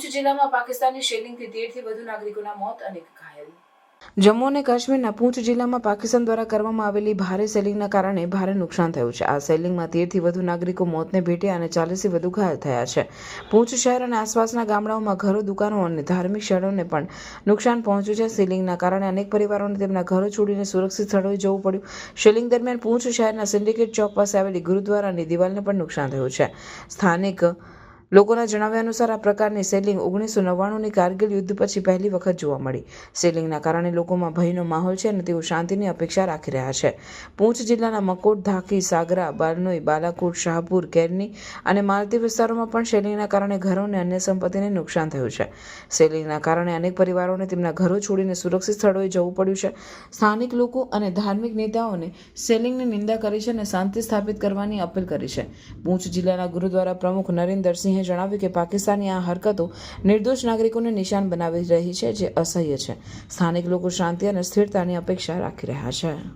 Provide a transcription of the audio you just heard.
પૂંછ જિલ્લામાં પાકિસ્તાની શેલિંગથી તેરથી વધુ નાગરિકોના મોત અને ઘાયલ. જમ્મુ અને કાશ્મીરના પૂંછ જિલ્લામાં પાકિસ્તાન દ્વારા કરવામાં આવેલી ભારે સેલિંગના કારણે ભારે નુકસાન થયું છે. આ સેલિંગમાં તેરથી વધુ નાગરિકો મોતને ભેટ્યા અને ચાલીસથી વધુ ઘાયલ થયા છે. પૂંછ શહેર અને આસપાસના ગામડાઓમાં ઘરો, દુકાનો અને ધાર્મિક સ્થળોને પણ નુકસાન પહોંચ્યું છે. સેલિંગના કારણે અનેક પરિવારોને તેમના ઘરો છોડીને સુરક્ષિત સ્થળોએ જવું પડ્યું. સેલિંગ દરમિયાન પૂંછ શહેરના સિન્ડિકેટ ચોક પાસે આવેલી ગુરુદ્વારાની દિવાલને પણ નુકસાન થયું છે. સ્થાનિક લોકોના જણાવ્યા અનુસાર આ પ્રકારની સેલિંગ ઓગણીસો નવ્વાણુંની કારગિલ યુદ્ધ પછી પહેલી વખત જોવા મળી. સેલિંગના કારણે લોકોમાં ભયનો માહોલ છે અને તેઓ શાંતિની અપેક્ષા રાખી રહ્યા છે. પૂંછ જિલ્લાના મકોટ ધાકી સાગરા, બારનોઈ, બાલાકોટ, શાહપુર, કેરની અને માલતી વિસ્તારોમાં પણ સેલિંગના કારણે ઘરો અને અન્ય સંપત્તિને નુકસાન થયું છે. સેલિંગના કારણે અનેક પરિવારોને તેમના ઘરો છોડીને સુરક્ષિત સ્થળોએ જવું પડ્યું છે. સ્થાનિક લોકો અને ધાર્મિક નેતાઓને સેલિંગની નિંદા કરી છે અને શાંતિ સ્થાપિત કરવાની અપીલ કરી છે. પૂંછ જિલ્લાના ગુરુદ્વારા પ્રમુખ નરેન્દ્રસિંહે જણાવ્યું કે પાકિસ્તાની આ હરકતો નિર્દોષ નાગરિકોને નિશાન બનાવી રહી છે, જે અસહ્ય છે. સ્થાનિક લોકો શાંતિ અને સ્થિરતાની અપેક્ષા રાખી રહ્યા છે.